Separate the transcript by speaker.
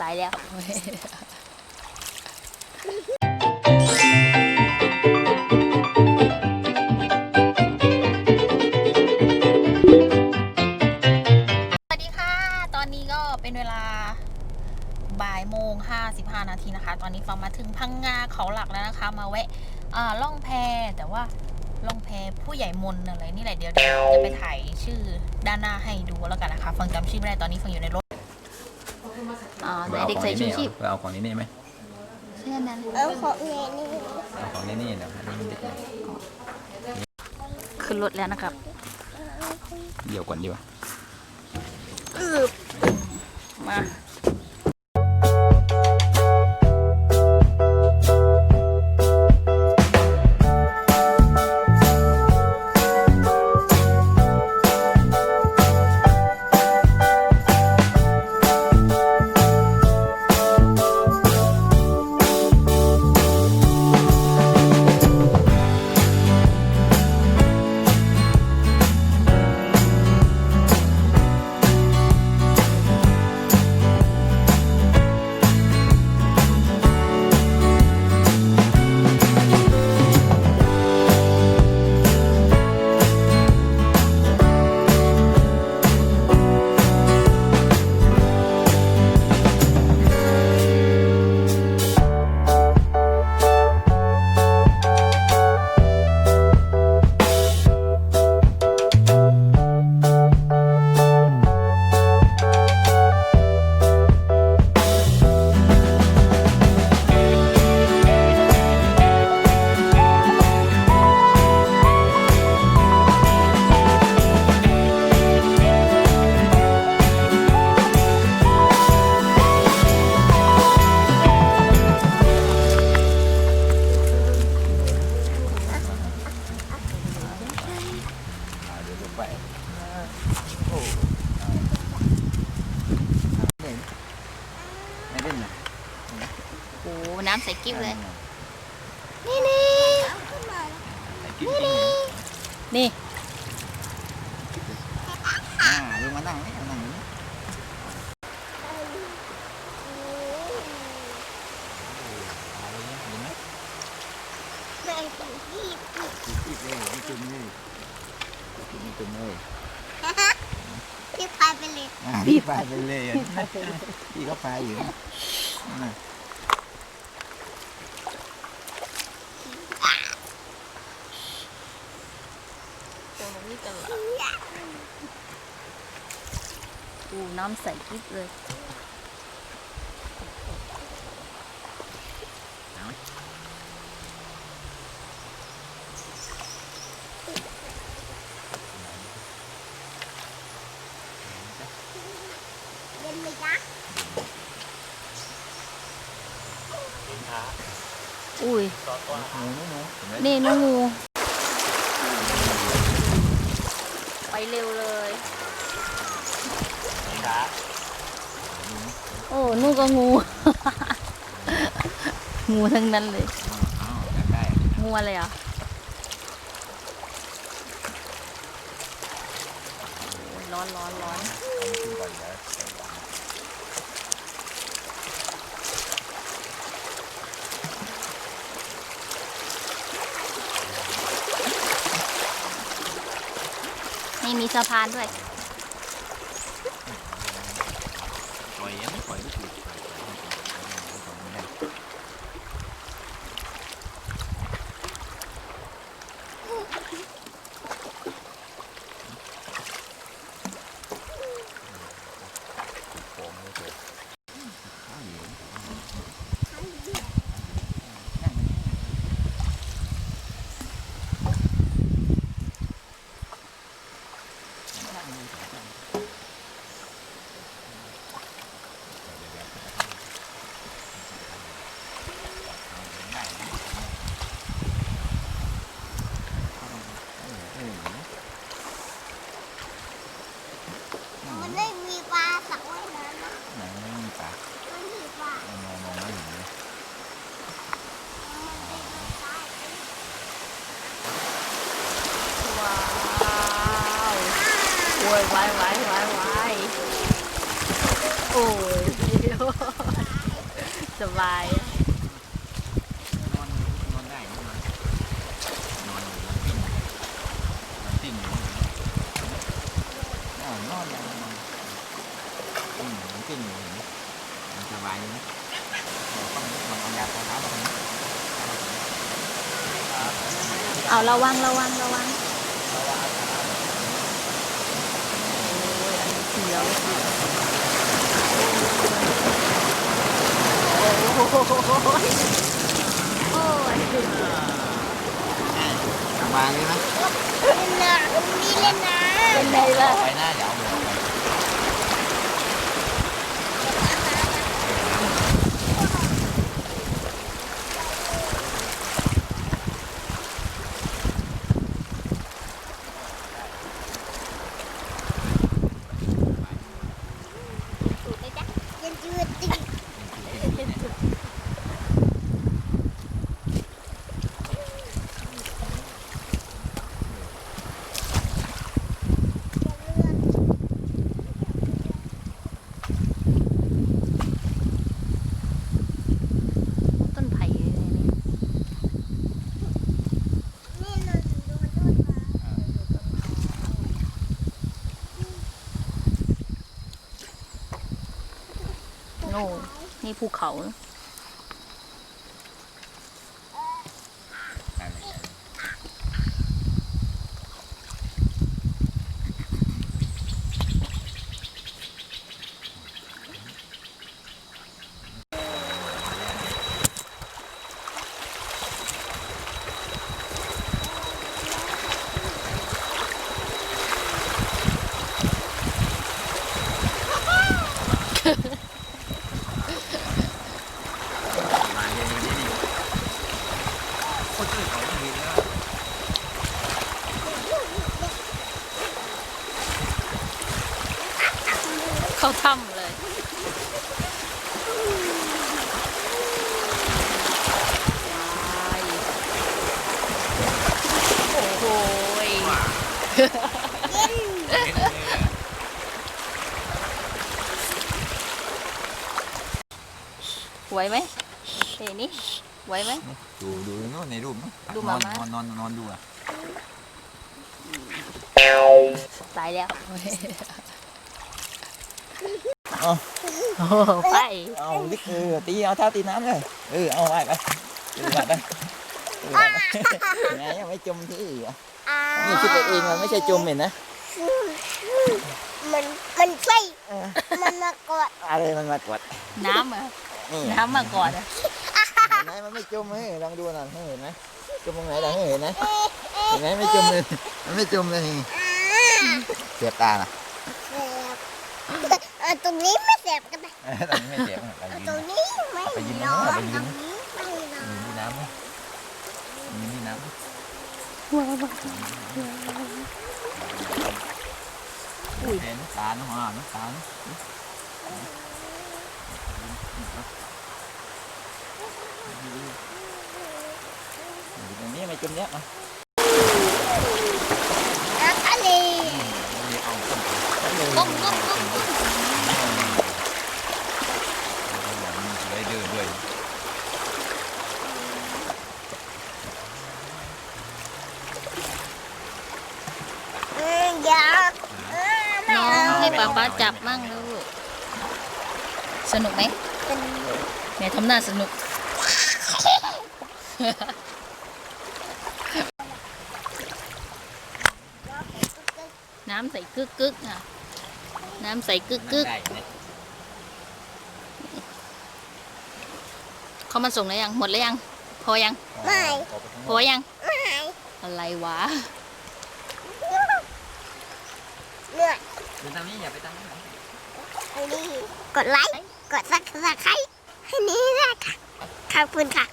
Speaker 1: ตายแล้ว สวัสดีค่ะ ตอนนี้ก็เป็นเวลาบ่ายโมงห้าสิบห้านาทีนะคะ ตอนนี้ฟังมาถึงพังงาเขาหลักแล้วนะคะ มาแวะอ่าล่องแพแต่ว่าล่องแพผู้ใหญ่มนอะไรนี่แหละเดี๋ยวเดี๋ยวจะไปถ่ายชื่อด้านหน้าให้ดูแล้วกันนะคะ ฟังจำชื่อไม่ได้ตอนนี้ฟังอยู่ในรถ อ่าไหนเด็กใส่ชูชีพ
Speaker 2: เอาของนี่นี่ไหม
Speaker 1: เสื้อนั้น
Speaker 3: เอาของเงี้ยนี่
Speaker 2: เอาของนี่นี่เดี๋ยวให้มันเด็กหน่อย
Speaker 1: ขึ้นรถแล้วนะครับ
Speaker 2: เดี๋ยวก่อนดีกว่า
Speaker 1: มา
Speaker 2: น้ำ
Speaker 1: ใส่กิ๊บเลย
Speaker 3: นี่นี่ขึ้นมา
Speaker 1: นี่
Speaker 2: อ่าลงมานั่งนี่มานั่งนี่
Speaker 3: แม่เป็นพี่
Speaker 2: พี่เลยไม่จุ่มเลยไม่จุ่มเลย
Speaker 3: พี่พายไปเลย
Speaker 2: อ่าพี่ไปไปเลยอะพี่ก็ไปอยู่นะ
Speaker 1: ตรงนี้กันละโอ้น้ำใส่กิ๊บเลย
Speaker 3: เย็นเลยนะ
Speaker 1: อุ้ย
Speaker 2: หนูหนูเห็นไหม
Speaker 1: นี่น้องงู ไปเร็วเลย โอ้นู่นก็งู งูทั้งนั้นเลย
Speaker 2: อ้าวอยากได้
Speaker 1: งูอะไรอะโอ้ยร้อนร้อนร้อน
Speaker 2: ขึ้นก่อนเดี๋ยว
Speaker 1: นี่มีสะพานด้วย
Speaker 2: ปล่อยยังไม่ปล่อยไม่ถูกไม่ได้
Speaker 3: มันไม่มีปลาสักวันนั้นนะ
Speaker 2: ไหนไม่มีปลา
Speaker 3: มันมีปลาม
Speaker 2: องมองไม่เห็นเลย
Speaker 3: มันเป็นปลา
Speaker 1: ว้าว โอ้ยวายวายวายวายโอ้ยสบาย
Speaker 2: นอนนอนได้นอนนอนอยู่นอนปิ้งนอนปิ้งอยู่นอนนอนอย่างนอนอืมนอนปิ้งอยู่นไหมมันสบายเลยนะต้องนอนเอายาของเท้ามาทำนะ
Speaker 1: เอาระวังระวังระวัง เขียวโอ้โหโอ้ย
Speaker 2: สบายเลยนะ
Speaker 3: เล่นน้ำนี่เล่นน้
Speaker 1: เป็นไงล่ะ
Speaker 2: ไปหน้าเดี๋ยวเอาเดี๋ยวเอาไปำ
Speaker 3: สูดเลยจ้ะเย็นจืดจริงอย่าเลือก
Speaker 1: ต้นไผ่เลยเนี่ย
Speaker 3: นี่นนดูต้นไม้
Speaker 1: โน่นี่ภูเขา
Speaker 2: มาเย็นๆนี่นี่โคตรเจ๋งของดีแล้ว
Speaker 1: เข้าถ้ำเลยว้ายโอ้โหย
Speaker 2: เล่นเลยอะ
Speaker 1: ไหวไหมเฮ้ยนี่ไหวไหม
Speaker 2: ดูดูโน่นในรูปเนอะ
Speaker 1: ดู
Speaker 2: น
Speaker 1: มา
Speaker 2: อน
Speaker 1: ม่า
Speaker 2: นอนนอนนอนดูอะ
Speaker 1: ตายแล้ว
Speaker 2: เอา
Speaker 1: โอ้โหไป
Speaker 2: เอาดิเออตีเอาเท้าตีน้ำเลยเออเอาไปไปเออไปไปเออไปไปไงยังไม่จมที่อะ
Speaker 3: อ่า
Speaker 2: นี่คิดไปเองมันไม่ใช่จมเห็นนะ
Speaker 3: มันมันใช่
Speaker 2: เออ
Speaker 3: มันมากอด
Speaker 2: อะไรมันมากด
Speaker 1: น้ำเหรอะ
Speaker 2: นี่
Speaker 1: น้ำมาก่อนอะ
Speaker 2: เห็นไหมมันไม่จมเฮ้ยลองดูหน่อยเห็นไหมจมตรงไหนล่ะเห็นไหมเห็นไหมไม่จมเลยมันไม่จมเลยนี่เสียบตาน่ะ
Speaker 3: แสบเออตรงนี้ไม่แสบกันนะ
Speaker 2: เออตอนนี้ไม่เสียบเรา
Speaker 3: เออ
Speaker 2: ยื
Speaker 3: ตรง
Speaker 2: น
Speaker 3: นี้ไม่
Speaker 2: ไปยืน
Speaker 3: ร้อน
Speaker 2: ไป
Speaker 3: ต
Speaker 2: ยื
Speaker 3: ร
Speaker 2: น
Speaker 3: งนี้ไม่ร้อ
Speaker 2: ยืน
Speaker 3: น
Speaker 2: ที่น้ำไหมยืนที่น้ำไหม เห็นน้ำตาลน้ำหอมน้ำตาลตรงนี้ไม่จมเนี้ยมา
Speaker 3: น้ำทะเล
Speaker 2: เอา
Speaker 1: ก้มก้มก้ม
Speaker 2: ได้เดินด้วย
Speaker 3: เอออย่าเออไม่
Speaker 1: น้อง
Speaker 3: เอา
Speaker 1: ให้ ป๊าป๊าจับมั่งลูก สนุกไหม
Speaker 3: เป็น
Speaker 1: แม่ทำหน้าสนุก น้ำใสกึกกึกค่ะ น้ำใสกึกกึก
Speaker 2: ได้เนี่ย
Speaker 1: เขามาส่งแล้วยัง หมดแล้วยัง พอยังพอยัง
Speaker 3: ไม่
Speaker 1: อะไรวะ
Speaker 3: เหนื่อย
Speaker 2: เดินทามนี้อย่าไปทามนี้
Speaker 3: อันนี้กดไลค์ กดซักซักให้ให้นี้ด้วยค่ะ ขอบคุณค่ะ